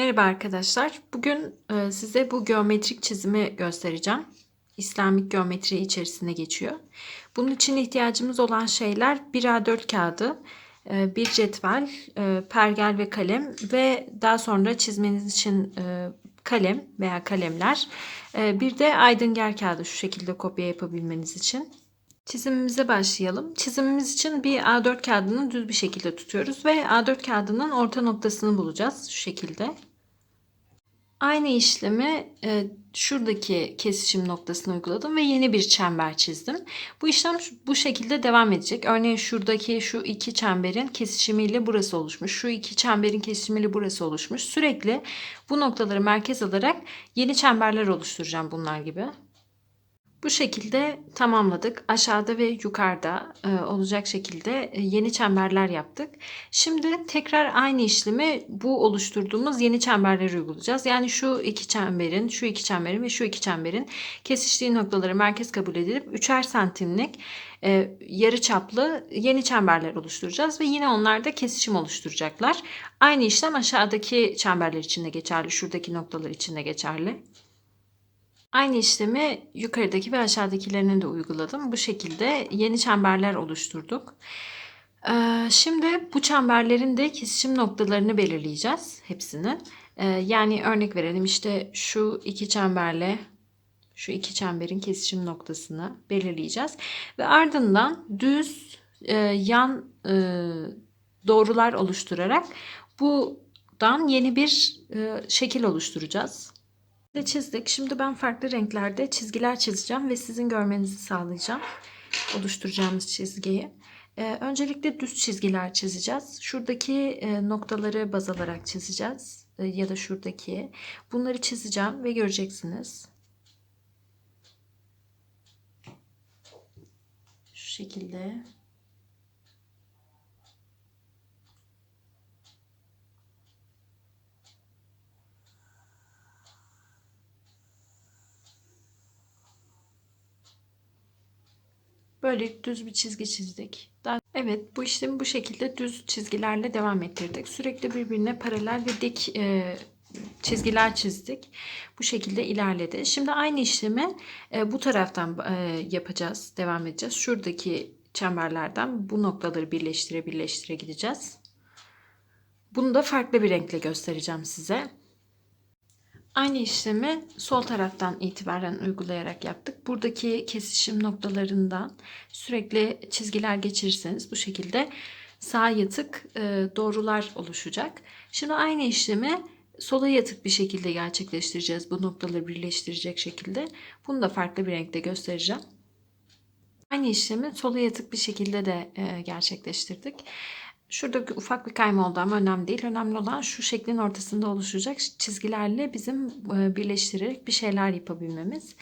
Merhaba arkadaşlar. Bugün e, size bu geometrik çizimi göstereceğim. İslamik geometri içerisine geçiyor. Bunun için ihtiyacımız olan şeyler bir A4 kağıdı, e, bir cetvel, e, pergel ve kalem ve daha sonra çizmeniz için kalem veya kalemler. Bir de aydınger kağıdı şu şekilde kopya yapabilmeniz için. Çizimimize başlayalım. Çizimimiz için bir A4 kağıdını düz bir şekilde tutuyoruz ve A4 kağıdının orta noktasını bulacağız şu şekilde. Aynı işlemi e, şuradaki kesişim noktasına uyguladım ve yeni bir çember çizdim. Bu işlem bu şekilde devam edecek. Örneğin şuradaki şu iki çemberin kesişimiyle burası oluşmuş. Şu iki çemberin kesişimiyle burası oluşmuş. Sürekli bu noktaları merkez alarak yeni çemberler oluşturacağım bunlar gibi. Bu şekilde tamamladık. Aşağıda ve yukarıda e, olacak şekilde e, yeni çemberler yaptık. Şimdi tekrar aynı işlemi bu oluşturduğumuz yeni çemberleri uygulayacağız. Yani şu iki çemberin, şu iki çemberin ve şu iki çemberin kesiştiği noktaları merkez kabul edilip üçer santimlik e, yarı çaplı yeni çemberler oluşturacağız ve yine onlar da kesişim oluşturacaklar. Aynı işlem aşağıdaki çemberler için de geçerli, şuradaki noktalar için de geçerli. Aynı işlemi yukarıdaki ve aşağıdakilerine de uyguladım. Bu şekilde yeni çemberler oluşturduk. Ee, Şimdi bu çemberlerin de kesişim noktalarını belirleyeceğiz hepsini. Ee, Yani örnek verelim işte şu iki çemberle şu iki çemberin kesişim noktasını belirleyeceğiz. Ve ardından düz e, yan e, doğrular oluşturarak buradan yeni bir e, şekil oluşturacağız de çizdik. Şimdi ben farklı renklerde çizgiler çizeceğim ve sizin görmenizi sağlayacağım. Oluşturacağımız çizgiyi. Ee, öncelikle düz çizgiler çizeceğiz. Şuradaki e, noktaları baz alarak çizeceğiz. E, ya da şuradaki. Bunları çizeceğim ve göreceksiniz. Şu şekilde. Böyle düz bir çizgi çizdik. Evet bu işlemi bu şekilde düz çizgilerle devam ettirdik. Sürekli birbirine paralel ve dik e, çizgiler çizdik. Bu şekilde ilerledi. Şimdi aynı işlemi e, bu taraftan e, yapacağız. Devam edeceğiz. Şuradaki çemberlerden bu noktaları birleştire birleştire gideceğiz. Bunu da farklı bir renkle göstereceğim size. Aynı işlemi sol taraftan itibaren uygulayarak yaptık. Buradaki kesişim noktalarından sürekli çizgiler geçirirseniz bu şekilde sağ yatık e, doğrular oluşacak. Şimdi aynı işlemi sola yatık bir şekilde gerçekleştireceğiz. Bu noktaları birleştirecek şekilde. Bunu da farklı bir renkte göstereceğim. Aynı işlemi sola yatık bir şekilde de e, gerçekleştirdik. Şurada ufak bir kayma oldu ama önemli değil. Önemli olan şu şeklin ortasında oluşacak çizgilerle bizim e, birleştirerek bir şeyler yapabilmemiz.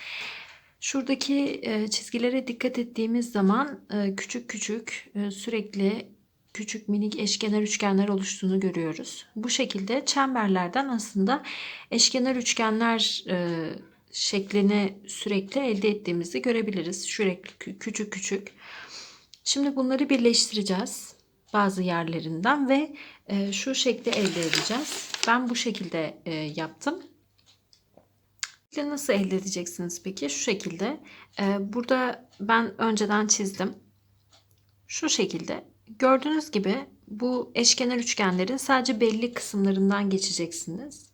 Şuradaki e, çizgilere dikkat ettiğimiz zaman e, küçük küçük sürekli küçük minik eşkenar üçgenler oluştuğunu görüyoruz. Bu şekilde çemberlerden aslında eşkenar üçgenler şeklini sürekli elde ettiğimizi görebiliriz. Sürekli küçük küçük. Şimdi bunları birleştireceğiz bazı yerlerinden ve e, şu şekli elde edeceğiz. Ben bu şekilde e, yaptım. Nasıl elde edeceksiniz peki? Şu şekilde. E, burada ben önceden çizdim. Şu şekilde. Gördüğünüz gibi bu eşkenar üçgenlerin sadece belli kısımlarından geçeceksiniz.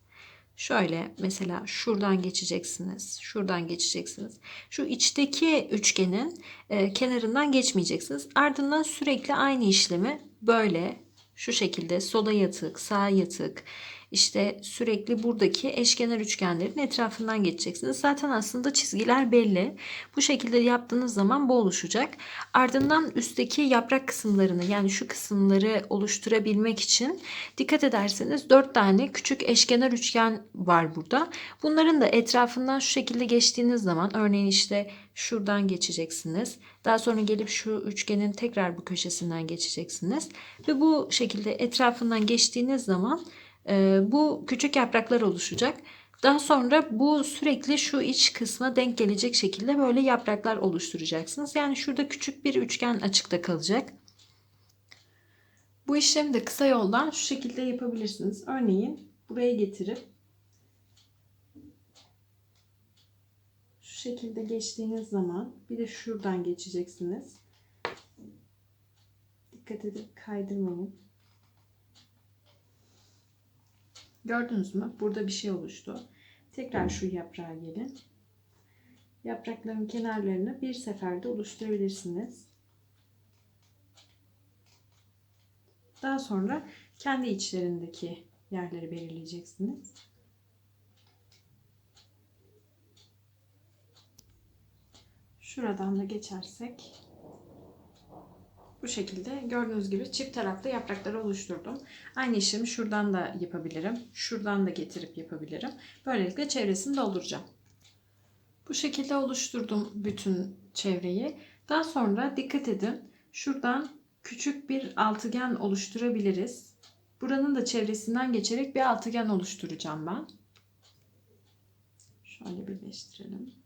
Şöyle mesela şuradan geçeceksiniz, şuradan geçeceksiniz. Şu içteki üçgenin e, kenarından geçmeyeceksiniz. Ardından sürekli aynı işlemi böyle şu şekilde sola yatık, sağa yatık, işte sürekli buradaki eşkenar üçgenlerin etrafından geçeceksiniz. Zaten aslında çizgiler belli. Bu şekilde yaptığınız zaman bu oluşacak. Ardından üstteki yaprak kısımlarını yani şu kısımları oluşturabilmek için dikkat ederseniz 4 tane küçük eşkenar üçgen var burada. Bunların da etrafından şu şekilde geçtiğiniz zaman örneğin işte şuradan geçeceksiniz. Daha sonra gelip şu üçgenin tekrar bu köşesinden geçeceksiniz. Ve bu şekilde etrafından geçtiğiniz zaman e, bu küçük yapraklar oluşacak. Daha sonra bu sürekli şu iç kısma denk gelecek şekilde böyle yapraklar oluşturacaksınız. Yani şurada küçük bir üçgen açıkta kalacak. Bu işlemi de kısa yoldan şu şekilde yapabilirsiniz. Örneğin buraya getirip şu şekilde geçtiğiniz zaman bir de şuradan geçeceksiniz. Dikkat edip kaydırmayın. Gördünüz mü? Burada bir şey oluştu. Tekrar şu yaprağa gelin. Yaprakların kenarlarını bir seferde oluşturabilirsiniz. Daha sonra kendi içlerindeki yerleri belirleyeceksiniz. Şuradan da geçersek bu şekilde gördüğünüz gibi çift taraflı yaprakları oluşturdum. Aynı işlemi şuradan da yapabilirim. Şuradan da getirip yapabilirim. Böylelikle çevresini dolduracağım. Bu şekilde oluşturdum bütün çevreyi. Daha sonra dikkat edin. Şuradan küçük bir altıgen oluşturabiliriz. Buranın da çevresinden geçerek bir altıgen oluşturacağım ben. Şöyle birleştirelim.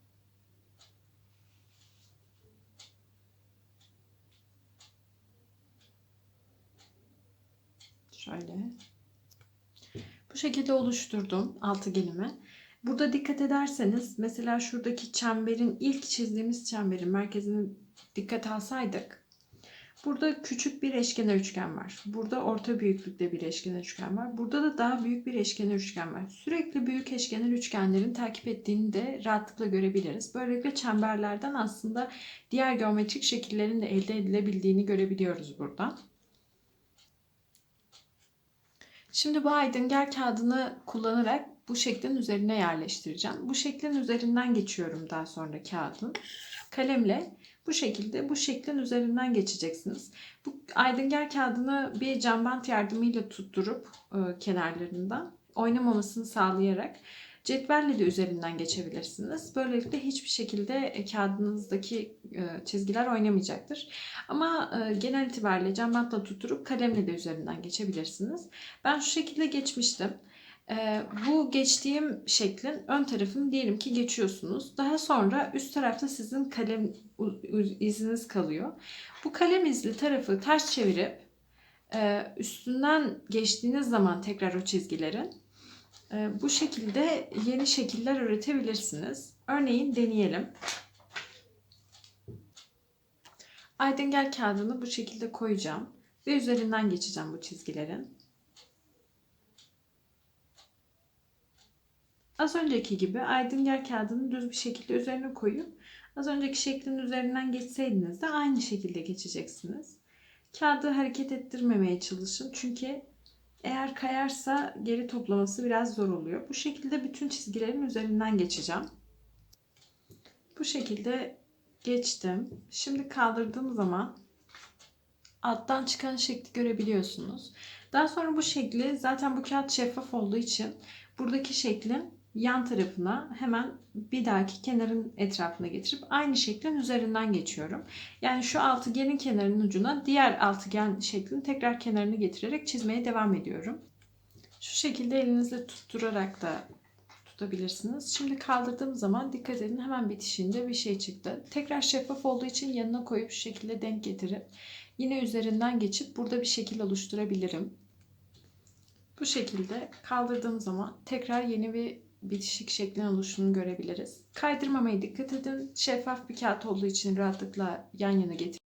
Şöyle. Bu şekilde oluşturdum altıgenimi. Burada dikkat ederseniz mesela şuradaki çemberin ilk çizdiğimiz çemberin merkezini dikkat alsaydık Burada küçük bir eşkenar üçgen var. Burada orta büyüklükte bir eşkenar üçgen var. Burada da daha büyük bir eşkenar üçgen var. Sürekli büyük eşkenar üçgenlerin takip ettiğini de rahatlıkla görebiliriz. Böylelikle çemberlerden aslında diğer geometrik şekillerin de elde edilebildiğini görebiliyoruz buradan. Şimdi bu aydıngar kağıdını kullanarak bu şeklin üzerine yerleştireceğim. Bu şeklin üzerinden geçiyorum daha sonra kağıdın. Kalemle bu şekilde bu şeklin üzerinden geçeceksiniz. Bu aydıngar kağıdını bir cam bant yardımıyla tutturup e, kenarlarından oynamamasını sağlayarak cetvelle de üzerinden geçebilirsiniz. Böylelikle hiçbir şekilde e, kağıdınızdaki e, çizgiler oynamayacaktır. Ama e, genel itibariyle cam bantla tutturup kalemle de üzerinden geçebilirsiniz. Ben şu şekilde geçmiştim. Bu geçtiğim şeklin ön tarafını diyelim ki geçiyorsunuz. Daha sonra üst tarafta sizin kalem iziniz kalıyor. Bu kalem izli tarafı ters çevirip üstünden geçtiğiniz zaman tekrar o çizgilerin bu şekilde yeni şekiller üretebilirsiniz. Örneğin deneyelim. Aydın kağıdını bu şekilde koyacağım ve üzerinden geçeceğim bu çizgilerin. Az önceki gibi aydıngar kağıdını düz bir şekilde üzerine koyup az önceki şeklin üzerinden geçseydiniz de aynı şekilde geçeceksiniz. Kağıdı hareket ettirmemeye çalışın çünkü eğer kayarsa geri toplaması biraz zor oluyor. Bu şekilde bütün çizgilerin üzerinden geçeceğim. Bu şekilde geçtim. Şimdi kaldırdığım zaman alttan çıkan şekli görebiliyorsunuz. Daha sonra bu şekli zaten bu kağıt şeffaf olduğu için buradaki şeklin yan tarafına hemen bir dahaki kenarın etrafına getirip aynı şeklin üzerinden geçiyorum. Yani şu altıgenin kenarının ucuna diğer altıgen şeklin tekrar kenarını getirerek çizmeye devam ediyorum. Şu şekilde elinizle tutturarak da tutabilirsiniz. Şimdi kaldırdığım zaman dikkat edin hemen bitişinde bir şey çıktı. Tekrar şeffaf olduğu için yanına koyup şu şekilde denk getirip yine üzerinden geçip burada bir şekil oluşturabilirim. Bu şekilde kaldırdığım zaman tekrar yeni bir bitişik şeklin oluşunu görebiliriz. Kaydırmamaya dikkat edin. Şeffaf bir kağıt olduğu için rahatlıkla yan yana getir.